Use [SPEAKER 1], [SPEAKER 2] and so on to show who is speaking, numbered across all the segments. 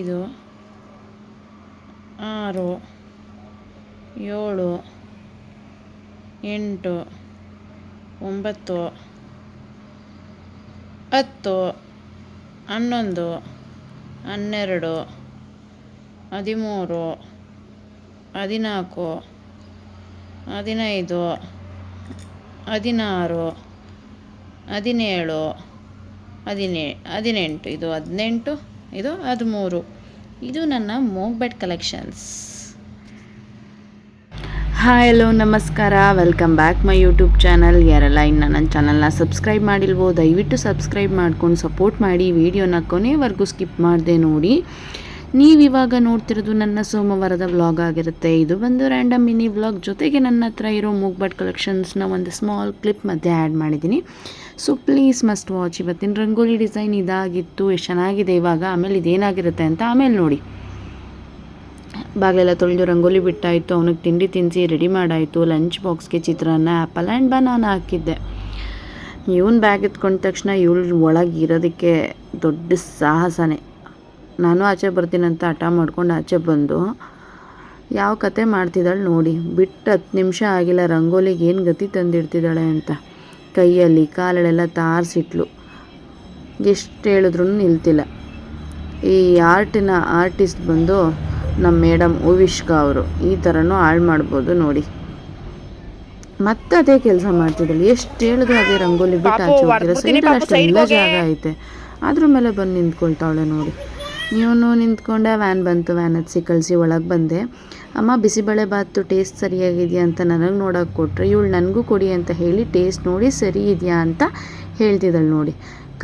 [SPEAKER 1] ಇದು, ಆರು ಏಳು ಎಂಟು ಒಂಬತ್ತು ಹತ್ತು ಹನ್ನೊಂದು ಹನ್ನೆರಡು ಹದಿಮೂರು ಹದಿನಾಲ್ಕು ಹದಿನೈದು ಹದಿನಾರು ಹದಿನೇಳು ಹದಿನೇ ಹದಿನೆಂಟು ಇದು ಹದಿನೆಂಟು ಇದು ಮೂರು ಇದು ನನ್ನ ಮೋಗ್ಬೆಟ್ ಕಲೆಕ್ಷನ್ಸ್ ಹಾಯ್ ಹಲೋ ನಮಸ್ಕಾರ welcome back my YouTube channel ಯಾರೆಲ್ಲ ಇನ್ನು ನನ್ನ ಚಾನಲ್ನ ಸಬ್ಸ್ಕ್ರೈಬ್ ಮಾಡಿಲ್ವೋ ದಯವಿಟ್ಟು ಸಬ್ಸ್ಕ್ರೈಬ್ ಮಾಡ್ಕೊಂಡು ಸಪೋರ್ಟ್ ಮಾಡಿ ವಿಡಿಯೋನ ಕೊನೆವರೆಗೂ ಸ್ಕಿಪ್ ಮಾಡಿದೆ ನೋಡಿ ನೀವಿವಾಗ ನೋಡ್ತಿರೋದು ನನ್ನ ಸೋಮವಾರದ ವ್ಲಾಗ್ ಆಗಿರುತ್ತೆ ಇದು ಬಂದು ರ್ಯಾಂಡಮ್ ಮಿನಿ ವ್ಲಾಗ್ ಜೊತೆಗೆ ನನ್ನ ಹತ್ರ ಇರೋ ಮೂಗ್ಬಟ್ ಕಲೆಕ್ಷನ್ಸ್ನ ಒಂದು ಸ್ಮಾಲ್ ಕ್ಲಿಪ್ ಮಧ್ಯೆ ಆ್ಯಡ್ ಮಾಡಿದ್ದೀನಿ ಸೊ ಪ್ಲೀಸ್ ಮಸ್ಟ್ ವಾಚ್ ಇವತ್ತಿನ ರಂಗೋಲಿ ಡಿಸೈನ್ ಇದಾಗಿತ್ತು ಎಷ್ಟು ಚೆನ್ನಾಗಿದೆ ಇವಾಗ ಆಮೇಲೆ ಇದೇನಾಗಿರುತ್ತೆ ಅಂತ ಆಮೇಲೆ ನೋಡಿ ಬಾಗಿಲೆಲ್ಲ ತೊಳೆದು ರಂಗೋಲಿ ಬಿಟ್ಟಾಯಿತು ಅವನಿಗೆ ತಿಂಡಿ ತಿನ್ಸಿ ರೆಡಿ ಮಾಡಾಯಿತು ಲಂಚ್ ಬಾಕ್ಸ್ಗೆ ಚಿತ್ರಾನ್ನ ಆ್ಯಪಲ್ ಆ್ಯಂಡ್ ಬನಾನ ಹಾಕಿದ್ದೆ ಇವನ್ ಬ್ಯಾಗ್ ಎತ್ಕೊಂಡ ತಕ್ಷಣ ಇವಳು ಒಳಗೆ ಇರೋದಕ್ಕೆ ದೊಡ್ಡ ಸಾಹಸನೇ ನಾನು ಆಚೆ ಬರ್ತೀನಂತ ಹಠ ಮಾಡ್ಕೊಂಡು ಆಚೆ ಬಂದು ಯಾವ ಕತೆ ಮಾಡ್ತಿದ್ದಾಳೆ ನೋಡಿ ಬಿಟ್ಟು ಹತ್ತು ನಿಮಿಷ ಆಗಿಲ್ಲ ರಂಗೋಲಿಗೆ ಏನು ಗತಿ ತಂದಿಡ್ತಿದ್ದಾಳೆ ಅಂತ ಕೈಯಲ್ಲಿ ಕಾಲಲ್ಲೆಲ್ಲ ತಾರಿಸಿಟ್ಲು ಎಷ್ಟು ಹೇಳಿದ್ರು ನಿಲ್ತಿಲ್ಲ ಈ ಆರ್ಟಿನ ಆರ್ಟಿಸ್ಟ್ ಬಂದು ನಮ್ಮ ಮೇಡಮ್ ಉವಿಷ್ಕಾ ಅವರು ಈ ಥರನೂ ಹಾಳು ಮಾಡ್ಬೋದು ನೋಡಿ ಮತ್ತೆ ಅದೇ ಕೆಲಸ ಮಾಡ್ತಿದ್ದಳು ಎಷ್ಟು ಹೇಳಿದ್ರು ಅದೇ ರಂಗೋಲಿ ಬಿಟ್ಟು ಆಚೆ ಹೋಗ್ತೀರ ಜಾಗ ಐತೆ ಅದ್ರ ಮೇಲೆ ಬಂದು ನಿಂತ್ಕೊಳ್ತಾವಳೆ ನೋಡಿ ಇವನು ನಿಂತ್ಕೊಂಡೆ ವ್ಯಾನ್ ಬಂತು ವ್ಯಾನ್ ಹತ್ಸಿ ಕಳಿಸಿ ಒಳಗೆ ಬಂದೆ ಅಮ್ಮ ಬಿಸಿಬೇಳೆ ಬಿಸಿಬೇಳೆಬಾತು ಟೇಸ್ಟ್ ಸರಿಯಾಗಿದೆಯಾ ಅಂತ ನನಗೆ ನೋಡೋಕೆ ಕೊಟ್ಟರೆ ಇವಳು ನನಗೂ ಕೊಡಿ ಅಂತ ಹೇಳಿ ಟೇಸ್ಟ್ ನೋಡಿ ಸರಿ ಇದೆಯಾ ಅಂತ ಹೇಳ್ತಿದ್ದಾಳೆ ನೋಡಿ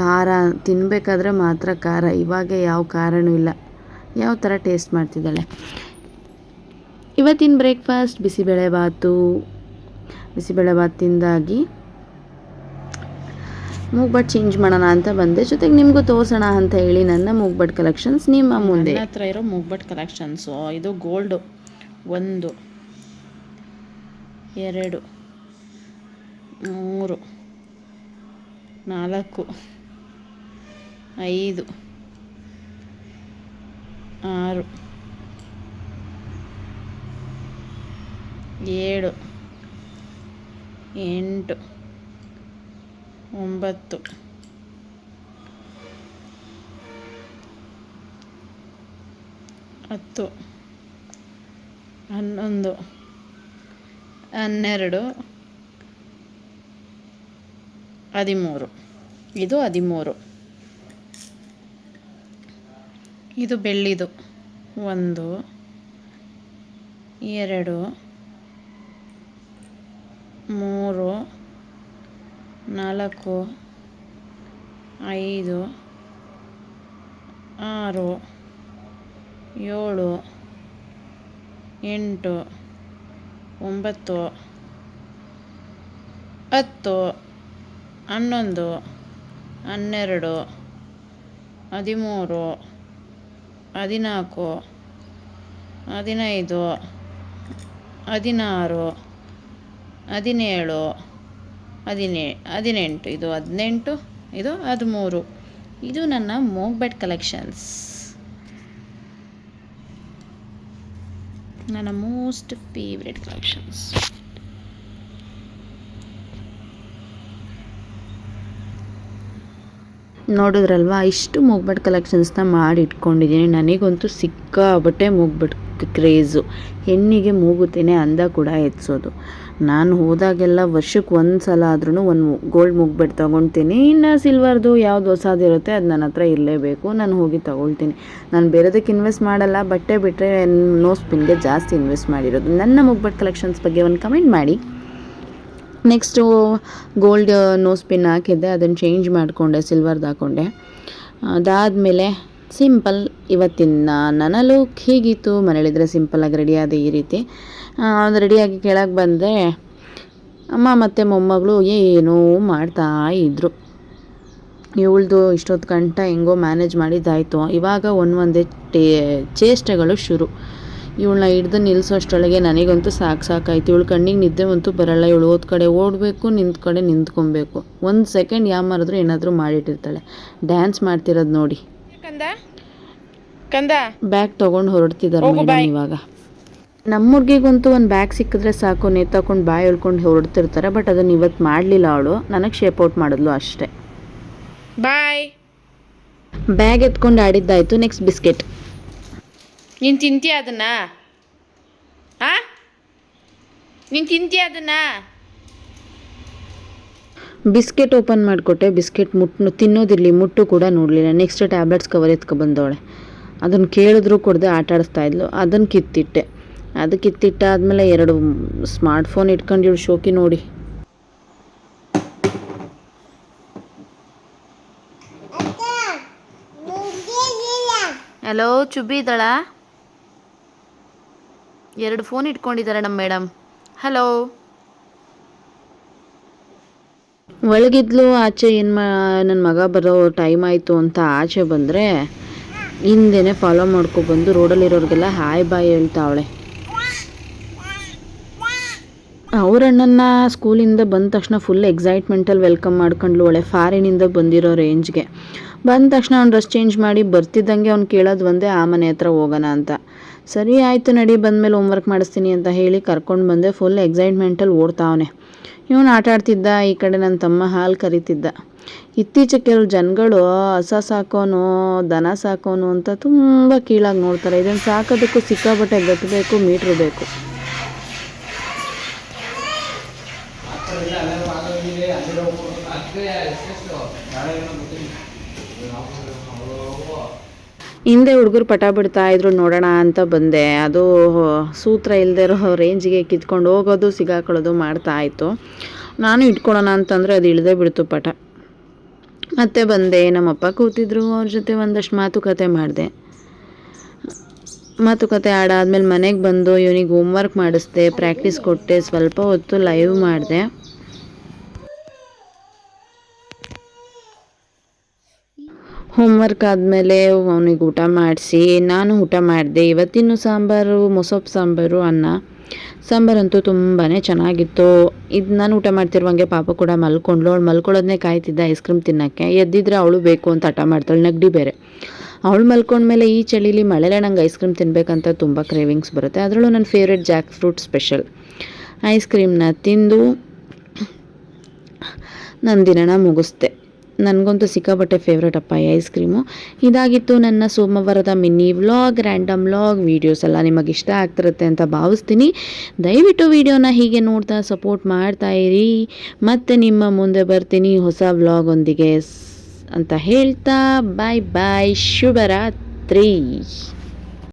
[SPEAKER 1] ಖಾರ ತಿನ್ನಬೇಕಾದ್ರೆ ಮಾತ್ರ ಖಾರ ಇವಾಗ ಯಾವ ಕಾರಣೂ ಇಲ್ಲ ಯಾವ ಥರ ಟೇಸ್ಟ್ ಮಾಡ್ತಿದ್ದಾಳೆ ಇವತ್ತಿನ ಬ್ರೇಕ್ಫಾಸ್ಟ್ ಬಿಸಿಬೇಳೆ ಬಿಸಿಬೇಳೆಬಾತು ಬಿಸಿಬೇಳೆ ತಿಂದಾಗಿ ಮೂಗ್ಬಟ್ ಚೇಂಜ್ ಮಾಡೋಣ ಅಂತ ಬಂದೆ ಜೊತೆಗೆ ನಿಮಗೂ ತೋರಿಸೋಣ ಅಂತ ಹೇಳಿ ನನ್ನ ಮೂಗ್ಬಟ್ ಕಲೆಕ್ಷನ್ಸ್ ನಿಮ್ಮ ಮುಂದೆ ಹತ್ರ ಇರೋ ಮೂಗ್ಬಟ್ ಕಲೆಕ್ಷನ್ಸು ಇದು ಗೋಲ್ಡು ಒಂದು ಎರಡು ಮೂರು ನಾಲ್ಕು ಐದು ಆರು ಏಳು ಎಂಟು ಒಂಬತ್ತು ಹತ್ತು ಹನ್ನೊಂದು ಹನ್ನೆರಡು ಹದಿಮೂರು ಇದು ಹದಿಮೂರು ಇದು ಬೆಳ್ಳಿದು ಒಂದು ಎರಡು ಮೂರು ನಾಲ್ಕು ಐದು ಆರು ಏಳು ಎಂಟು ಒಂಬತ್ತು ಹತ್ತು ಹನ್ನೊಂದು ಹನ್ನೆರಡು ಹದಿಮೂರು ಹದಿನಾಲ್ಕು ಹದಿನೈದು ಹದಿನಾರು ಹದಿನೇಳು ಹದಿನೇ ಹದಿನೆಂಟು ಇದು ಹದಿನೆಂಟು ಇದು ಹದಿಮೂರು ಇದು ನನ್ನ ಮೋಗ್ಬೆಟ್ ಕಲೆಕ್ಷನ್ಸ್ ನನ್ನ ಮೋಸ್ಟ್ ಫೇವ್ರೆಟ್ ಕಲೆಕ್ಷನ್ಸ್ ನೋಡಿದ್ರಲ್ವಾ ಇಷ್ಟು ಮೂಗ್ಬೆಟ್ ಕಲೆಕ್ಷನ್ಸ್ನ ಮಾಡಿ ಇಟ್ಕೊಂಡಿದ್ದೀನಿ ನನಗಂತೂ ಸಿಕ್ಕಾಬಟ್ಟೆ ಮುಗ್ಬಿಟ್ಟು ಕ್ರೇಜು ಹೆಣ್ಣಿಗೆ ಮೂಗುತ್ತೇನೆ ಅಂದ ಕೂಡ ಹೆಚ್ಚೋದು ನಾನು ಹೋದಾಗೆಲ್ಲ ವರ್ಷಕ್ಕೆ ಒಂದು ಸಲ ಆದ್ರೂ ಒಂದು ಗೋಲ್ಡ್ ಮುಗ್ಬೆಟ್ ತೊಗೊಳ್ತೀನಿ ಇನ್ನು ಸಿಲ್ವರ್ದು ಯಾವ್ದು ಹೊಸದಿರುತ್ತೆ ಅದು ನನ್ನ ಹತ್ರ ಇರಲೇಬೇಕು ನಾನು ಹೋಗಿ ತೊಗೊಳ್ತೀನಿ ನಾನು ಬೇರೆದಕ್ಕೆ ಇನ್ವೆಸ್ಟ್ ಮಾಡಲ್ಲ ಬಟ್ಟೆ ಬಿಟ್ಟರೆ ನೋಸ್ಪಿನ್ಗೆ ಸ್ಪಿನ್ಗೆ ಜಾಸ್ತಿ ಇನ್ವೆಸ್ಟ್ ಮಾಡಿರೋದು ನನ್ನ ಮುಗ್ಬೆಟ್ ಕಲೆಕ್ಷನ್ಸ್ ಬಗ್ಗೆ ಒಂದು ಕಮೆಂಟ್ ಮಾಡಿ ನೆಕ್ಸ್ಟು ಗೋಲ್ಡ್ ನೋಸ್ಪಿನ್ ಸ್ಪಿನ್ ಹಾಕಿದ್ದೆ ಅದನ್ನು ಚೇಂಜ್ ಮಾಡಿಕೊಂಡೆ ಸಿಲ್ವರ್ದು ಹಾಕ್ಕೊಂಡೆ ಅದಾದಮೇಲೆ ಸಿಂಪಲ್ ಇವತ್ತಿನ ನನ್ನ ಲುಕ್ ಹೀಗಿತ್ತು ಮನೇಲಿದ್ರೆ ಸಿಂಪಲಾಗಿ ರೆಡಿಯಾದ ಈ ರೀತಿ ಅವ್ನು ರೆಡಿಯಾಗಿ ಕೆಳಗೆ ಬಂದೆ ಅಮ್ಮ ಮತ್ತು ಮೊಮ್ಮಗಳು ಏನೋ ಮಾಡ್ತಾ ಇದ್ದರು ಇವಳ್ದು ಇಷ್ಟೊತ್ತು ಗಂಟ ಹೆಂಗೋ ಮ್ಯಾನೇಜ್ ಮಾಡಿದ್ದಾಯಿತು ಇವಾಗ ಒಂದೊಂದೇ ಟೇ ಚೇಷ್ಟೆಗಳು ಶುರು ಇವಳನ್ನ ಹಿಡ್ದು ನಿಲ್ಲಿಸೋಷ್ಟೊಳಗೆ ನನಗಂತೂ ಸಾಕು ಸಾಕಾಯ್ತು ಇವಳು ಕಣ್ಣಿಗೆ ನಿದ್ದೆ ಅಂತೂ ಬರಲ್ಲ ಇವಳು ಓದ್ ಕಡೆ ಓಡಬೇಕು ನಿಂತ ಕಡೆ ನಿಂತ್ಕೊಬೇಕು ಒಂದು ಸೆಕೆಂಡ್ ಯಾವ ಮಾರಿದ್ರು ಏನಾದರೂ ಮಾಡಿಟ್ಟಿರ್ತಾಳೆ ಡ್ಯಾನ್ಸ್ ಮಾಡ್ತಿರೋದು ನೋಡಿ ಕಂದ ಕಂದ ಬ್ಯಾಗ್ ತಗೊಂಡು ಹೊರಡ್ತಿದ್ದಾರೆ ಮೇಡಮ್ ಇವಾಗ ನಮ್ಮೂರ್ಗಿಗಂತೂ ಒಂದು ಬ್ಯಾಗ್ ಸಿಕ್ಕಿದ್ರೆ ಸಾಕು ನೇತಾಕೊಂಡು ಬಾಯಿ ಹೇಳ್ಕೊಂಡು ಹೊರಡ್ತಿರ್ತಾರೆ ಬಟ್ ಅದನ್ನು ಇವತ್ತು ಮಾಡ್ಲಿಲ್ಲ ಅವಳು ನನಗೆ ಶೇಪ್ ಔಟ್ ಮಾಡಿದ್ಲು ಅಷ್ಟೇ ಬಾಯ್ ಬ್ಯಾಗ್ ಎತ್ಕೊಂಡು ಆಡಿದ್ದಾಯ್ತು ನೆಕ್ಸ್ಟ್ ಬಿಸ್ಕೆಟ್ ನೀನ್ ತಿಂತೀಯ ಅದನ್ನ ಹಾಂ ನೀನು ತಿಂತೀಯ ಅದನ್ನ ಬಿಸ್ಕೆಟ್ ಓಪನ್ ಮಾಡಿಕೊಟ್ಟೆ ಬಿಸ್ಕೆಟ್ ಮುಟ್ಟು ತಿನ್ನೋದಿರಲಿ ಮುಟ್ಟು ಕೂಡ ನೋಡಲಿಲ್ಲ ನೆಕ್ಸ್ಟ್ ಟ್ಯಾಬ್ಲೆಟ್ಸ್ ಕವರ್ ಎತ್ಕೊ ಬಂದವಳೆ ಅದನ್ನು ಕೇಳಿದ್ರು ಕೊಡದೆ ಆಟ ಆಡಿಸ್ತಾ ಇದ್ಲು ಅದನ್ನು ಕಿತ್ತಿಟ್ಟೆ ಅದು ಕಿತ್ತಿಟ್ಟಾದಮೇಲೆ ಎರಡು ಸ್ಮಾರ್ಟ್ ಫೋನ್ ಇಟ್ಕೊಂಡು ಇವಳು ಶೋಕಿ ನೋಡಿ ಹಲೋ ಚುಬ್ಬಿ ಇದ್ದಾಳ ಎರಡು ಫೋನ್ ಇಟ್ಕೊಂಡಿದ್ದಾರೆ ನಮ್ಮ ಮೇಡಮ್ ಹಲೋ ಒಳಗಿದ್ಲು ಆಚೆ ಏನು ಮಾ ನನ್ನ ಮಗ ಬರೋ ಟೈಮ್ ಆಯಿತು ಅಂತ ಆಚೆ ಬಂದರೆ ಹಿಂದೆನೇ ಫಾಲೋ ಮಾಡ್ಕೊಬಂದು ರೋಡಲ್ಲಿರೋರಿಗೆಲ್ಲ ಹಾಯ್ ಬಾಯ್ ಹೇಳ್ತಾವಳೆ ಅವರಣ್ಣನ ಸ್ಕೂಲಿಂದ ಬಂದ ತಕ್ಷಣ ಫುಲ್ ಎಕ್ಸೈಟ್ಮೆಂಟಲ್ಲಿ ವೆಲ್ಕಮ್ ಮಾಡ್ಕೊಂಡ್ಲು ಒಳ್ಳೆ ಫಾರಿನಿಂದ ಬಂದಿರೋ ರೇಂಜ್ಗೆ ಬಂದ ತಕ್ಷಣ ಅವ್ನು ಡ್ರೆಸ್ ಚೇಂಜ್ ಮಾಡಿ ಬರ್ತಿದ್ದಂಗೆ ಅವ್ನು ಕೇಳೋದು ಒಂದೇ ಆ ಮನೆ ಹತ್ರ ಹೋಗೋಣ ಅಂತ ಸರಿ ಆಯಿತು ನಡಿ ಬಂದ ಬಂದಮೇಲೆ ಹೋಮ್ವರ್ಕ್ ಮಾಡಿಸ್ತೀನಿ ಅಂತ ಹೇಳಿ ಕರ್ಕೊಂಡು ಬಂದೆ ಫುಲ್ ಎಕ್ಸೈಟ್ಮೆಂಟಲ್ಲಿ ಓಡ್ತಾವನೆ ಇವನು ಆಟ ಆಡ್ತಿದ್ದ ಈ ಕಡೆ ನನ್ನ ತಮ್ಮ ಹಾಲು ಕರಿತಿದ್ದ ಇತ್ತೀಚೆಗೆ ಕೆಲವು ಜನಗಳು ಹಸ ಸಾಕೋನು ದನ ಸಾಕೋನು ಅಂತ ತುಂಬ ಕೀಳಾಗಿ ನೋಡ್ತಾರೆ ಇದನ್ನು ಸಾಕೋದಕ್ಕೂ ಸಿಕ್ಕಾಬಟ್ಟೆ ಗಟ್ಟಬೇಕು ಮೀಟ್ರ್ ಬೇಕು ಹಿಂದೆ ಹುಡುಗರು ಪಟ ಬಿಡ್ತಾ ಇದ್ರು ನೋಡೋಣ ಅಂತ ಬಂದೆ ಅದು ಸೂತ್ರ ಇಲ್ಲದೆ ಇರೋ ರೇಂಜಿಗೆ ಕಿತ್ಕೊಂಡು ಹೋಗೋದು ಸಿಗಾಕೊಳ್ಳೋದು ಮಾಡ್ತಾ ಇತ್ತು ನಾನು ಇಟ್ಕೊಳ್ಳೋಣ ಅಂತಂದರೆ ಅದು ಇಳ್ದೇ ಬಿಡ್ತು ಪಟ ಮತ್ತೆ ಬಂದೆ ನಮ್ಮಪ್ಪ ಕೂತಿದ್ರು ಅವ್ರ ಜೊತೆ ಒಂದಷ್ಟು ಮಾತುಕತೆ ಮಾಡಿದೆ ಮಾತುಕತೆ ಆಡಾದ್ಮೇಲೆ ಮನೆಗೆ ಬಂದು ಇವನಿಗೆ ಹೋಮ್ವರ್ಕ್ ಮಾಡಿಸ್ದೆ ಪ್ರಾಕ್ಟೀಸ್ ಕೊಟ್ಟೆ ಸ್ವಲ್ಪ ಹೊತ್ತು ಲೈವ್ ಮಾಡಿದೆ ಹೋಮ್ವರ್ಕ್ ಆದಮೇಲೆ ಅವನಿಗೆ ಊಟ ಮಾಡಿಸಿ ನಾನು ಊಟ ಮಾಡಿದೆ ಇವತ್ತಿನ ಸಾಂಬಾರು ಮೊಸೊಪ್ಪು ಸಾಂಬಾರು ಅನ್ನ ಸಾಂಬಾರಂತೂ ತುಂಬಾ ಚೆನ್ನಾಗಿತ್ತು ಇದು ನಾನು ಊಟ ಮಾಡ್ತಿರುವಂಗೆ ಪಾಪ ಕೂಡ ಮಲ್ಕೊಂಡ್ಳು ಅವಳು ಮಲ್ಕೊಳ್ಳೋದನ್ನೇ ಕಾಯ್ತಿದ್ದ ಐಸ್ ಕ್ರೀಮ್ ತಿನ್ನೋಕ್ಕೆ ಎದ್ದಿದ್ರೆ ಅವಳು ಬೇಕು ಅಂತ ಹಠ ಮಾಡ್ತಾಳೆ ನಗಡಿ ಬೇರೆ ಅವಳು ಮಲ್ಕೊಂಡ್ಮೇಲೆ ಈ ಚಳಿಲಿ ಮಳೆಲೆ ನಂಗೆ ಐಸ್ ಕ್ರೀಮ್ ತಿನ್ನಬೇಕಂತ ತುಂಬ ಕ್ರೇವಿಂಗ್ಸ್ ಬರುತ್ತೆ ಅದರಲ್ಲೂ ನನ್ನ favourite jackfruit special ice ಕ್ರೀಮ್ನ ತಿಂದು ನನ್ನ ದಿನನ ಮುಗಿಸ್ದೆ ನನಗಂತೂ ಸಿಕ್ಕಾಪಟ್ಟೆ ಫೇವ್ರೇಟ್ ಅಪ್ಪ ಐಸ್ ಕ್ರೀಮು ಇದಾಗಿತ್ತು ನನ್ನ ಸೋಮವಾರದ mini vlog random vlog videos ಎಲ್ಲ ನಿಮಗೆ ಇಷ್ಟ ಆಗ್ತಿರುತ್ತೆ ಅಂತ ಭಾವಿಸ್ತೀನಿ ದಯವಿಟ್ಟು ವೀಡಿಯೋನ ಹೀಗೆ ನೋಡ್ತಾ ಸಪೋರ್ಟ್ ಮಾಡ್ತಾ ಇರಿ ಮತ್ತು ನಿಮ್ಮ ಮುಂದೆ ಬರ್ತೀನಿ ಹೊಸ ವ್ಲಾಗೊಂದಿಗೆ ಅಂತ ಹೇಳ್ತಾ ಬಾಯ್ ಬಾಯ್ ಶುಭರಾತ್ರಿ